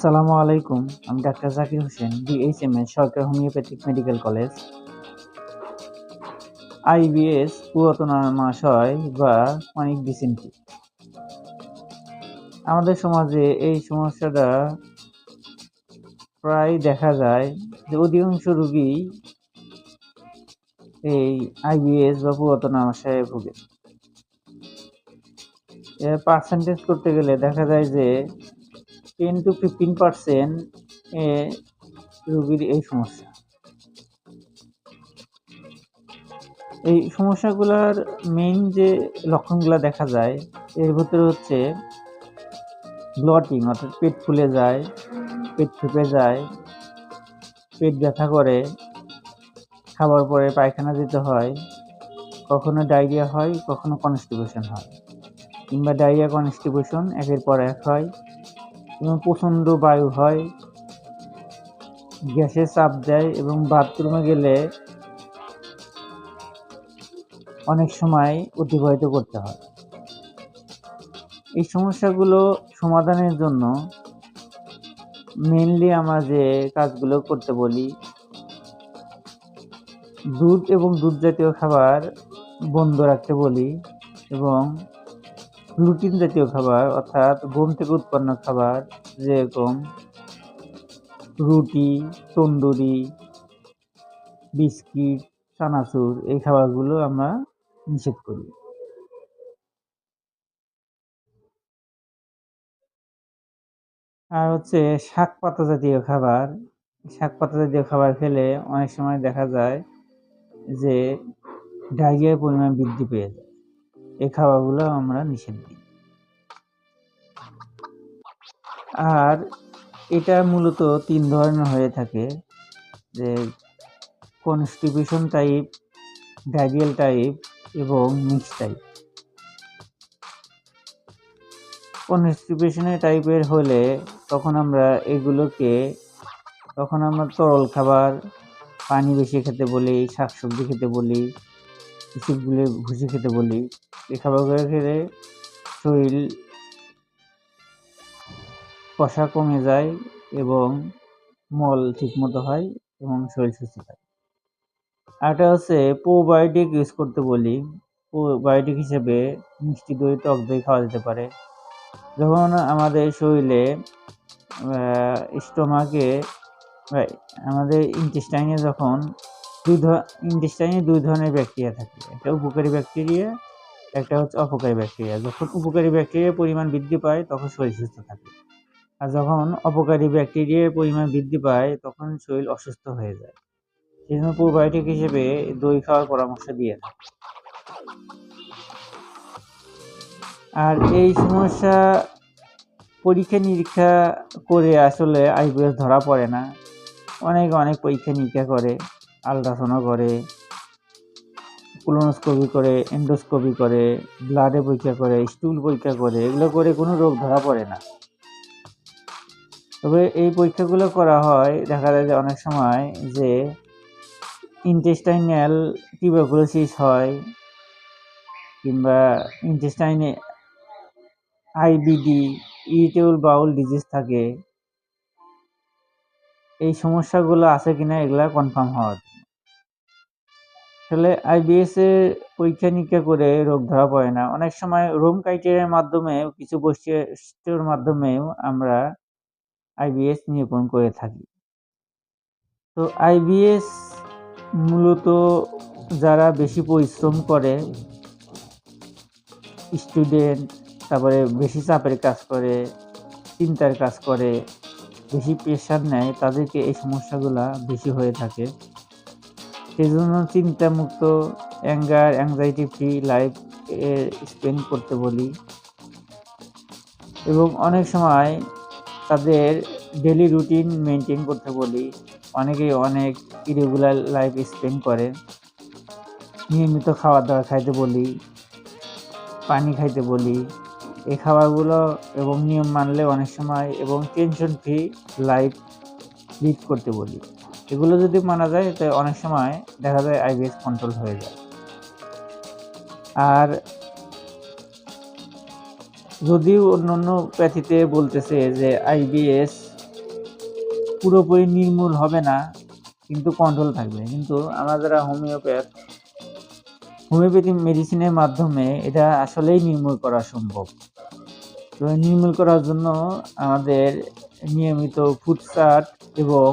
আসসালামু আলাইকুম, আমি ডাক্তার জাকির হোসেন ডিএইচএমএস সরকারি হোমিওপ্যাথিক মেডিকেল কলেজ। আইবিএস পুরাতন আমাশয় বা অনেক ডিসেন্ট্রি আমাদের সমাজে এই সমস্যাটা প্রায় দেখা যায় যে অধিকাংশ রোগী এই আইবিএস বা পুরাতন আমাশয়ে ভোগে। পার্সেন্টেজ করতে গেলে দেখা যায় যে টেন টু ফিফটিন পার্সেন্ট রুগীর এই সমস্যা। এই সমস্যাগুলোর মেইন যে লক্ষণগুলো দেখা যায়, এর ভিতরে হচ্ছে ব্লটিং অর্থাৎ পেট ফুলে যায়, পেট ফেপে যায়, পেট ব্যথা করে, খাবার পরে পায়খানা যেতে হয়, কখনো ডায়রিয়া হয়, কখনো কনস্টিপেশন হয়। কিংবা ডায়রিয়া কনস্টিপেশন একের পর এক হয়। প্রচণ্ড বায়ু হয়। গ্যাসে চাপ দেয় এবং বাথরুমে গেলে অনেক সময় অতিবাহিত করতে হয়। এই সমস্যাগুলো সমাধানের জন্য মেনলি আমরা যে কাজগুলো করতে বলি, দুধ এবং দুধ জাতীয় খাবার বন্ধ রাখতে বলি এবং গ্লুটিন জাতীয় খাবার, অর্থাৎ গম থেকে উৎপন্ন খাবার, যেরকম রুটি, তন্দুরি, বিস্কিট, চানাচুর, এই খাবারগুলো আমরা নিষেধ করি। আর হচ্ছে শাক পাতা জাতীয় খাবার, শাক পাতা জাতীয় খাবার খেলে অনেক সময় দেখা যায় যে ডায়রিয়ার পরিমাণ বৃদ্ধি পেয়ে যায়। এই খাবারগুলো আমরা নিষেধ দিই। আর এটা মূলত তিন ধরনের হয়ে থাকে, যে কনস্টিবিউশন টাইপ ডায়রিয়াল টাইপ এবং মিক্স টাইপ কনস্টিবিউশনের টাইপের হলে তখন আমরা এগুলোকে, তখন আমরা তরল খাবার, পানি বেশি খেতে বলি, শাকসবজি খেতে বলি কিছুগুলো ভুসি খেতে বলি। এই খাবারগুলো খেলে শরীর কষা কমে যায় এবং মল ঠিকমতো হয় এবং শরীর সুস্থ থাকে। আরেকটা হচ্ছে প্রোবায়োটিক ইউজ করতে বলি। প্রোবায়োটিক হিসেবে মিষ্টি দই, টক দই খাওয়া যেতে পারে। যখন আমাদের শরীরে স্টোমাকে আমাদের ইন্টেস্টাইনে যখন দুই ইন্টেস্টাইনে দুই ধরনের ব্যাকটেরিয়া থাকে। একটা উপকারী ব্যাকটেরিয়া একটা হচ্ছে অপকারী ব্যাকটেরিয়া যখন উপকারী ব্যাকটেরিয়ার পরিমাণ বৃদ্ধি পায়, তখন শরীর সুস্থ থাকে। আর যখন অপকারী ব্যাকটেরিয়ার পরিমাণ বৃদ্ধি পায়, তখন শরীর অসুস্থ হয়ে যায়। সেই জন্য প্রোবায়োটিক হিসেবে দই খাওয়ার পরামর্শ দিয়ে থাকে। আর এই সমস্যা পরীক্ষা নিরীক্ষা করে আসলে আইবিএস ধরা পড়ে না। অনেক অনেক পরীক্ষা নিরীক্ষা করে। আলট্রাসাউন্ড করে কোলোনোস্কোপি করে এন্ডোস্কোপি করে ব্লাডে পরীক্ষা করে স্টুল পরীক্ষা করে, এগুলো করে কোনো রোগ ধরা পড়ে না। তবে এই পরীক্ষাগুলো করা হয়, দেখা যায় যে অনেক সময় যে ইন্টেস্টাইনাল টিউবারকুলোসিস হয়, কিংবা ইন্টেস্টাইনে আইবিডি ইরিটেবল বাউল ডিজিজ থাকে। এই সমস্যাগুলো আছে কিনা এগুলা কনফার্ম হওয়ার আসলে আইবিএস এর পরীক্ষা নিরীক্ষা করে রোগ ধরা পড়ে না। অনেক সময় রোম ক্রাইটেরিয়ার মাধ্যমে, কিছু বৈশিষ্ট্যের মাধ্যমেও আমরা আইবিএস নিরূপণ করে থাকি। তো আইবিএস মূলত যারা বেশি পরিশ্রম করে স্টুডেন্ট তারপরে বেশি চাপের কাজ করে, চিন্তার কাজ করে, বেশি প্রেশার নেয়, তাদেরকে এই সমস্যাগুলো বেশি হয়ে থাকে। সেই জন্য চিন্তামুক্ত anger anxiety free life spend করতে বলি। এবং অনেক সময় তাদের ডেলি রুটিন মেনটেন করতে বলি। অনেকেই অনেক ইরেগুলার লাইফ স্পেন্ড করে। নিয়মিত খাবার দাবার খাইতে বলি, পানি খাইতে বলি। এই খাবারগুলো এবং নিয়ম মানলে অনেক সময় এবং টেনশন ফ্রি লাইফ লিড করতে বলি। এগুলো যদি মানা যায় তো অনেক সময় দেখা যায় আইবিএস কন্ট্রোল হয়ে যায়। আর যদিও অন্য অন্য প্যাথিতে বলতেছে যে আইবিএস পুরোপুরি নির্মূল হবে না, কিন্তু কন্ট্রোল থাকবে। কিন্তু আমরা যারা হোমিওপ্যাথ, হোমিওপ্যাথি মেডিসিনের মাধ্যমে এটা আসলেই নির্মূল করা সম্ভব। তো নির্মূল করার জন্য আমাদের নিয়মিত ফুড চার্ট এবং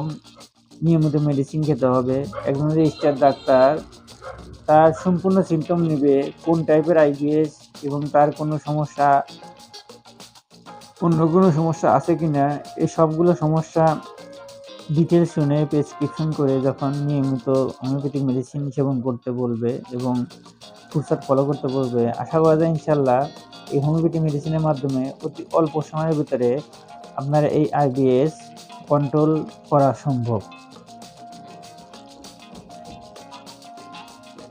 নিয়মিত মেডিসিন খেতে হবে। একজন রেজিস্টার ডাক্তার, তার সম্পূর্ণ সিমটম নেবে, কোন টাইপের আইবিএস এবং তার কোনো সমস্যা, অন্য কোনো সমস্যা আছে কিনা, এই সবগুলো সমস্যা ডিটেল শুনে প্রেসক্রিপশন করে যখন নিয়মিত হোমিওপ্যাথিক মেডিসিন সেবন করতে বলবে এবং ফুরসাদ ফলো করতে বলবে, আশা করা যায় ইনশাল্লাহ এই হোমিওপ্যাথি মেডিসিনের মাধ্যমে অতি অল্প সময়ের ভিতরে আপনার এই আইবিএস কন্ট্রোল করা সম্ভব।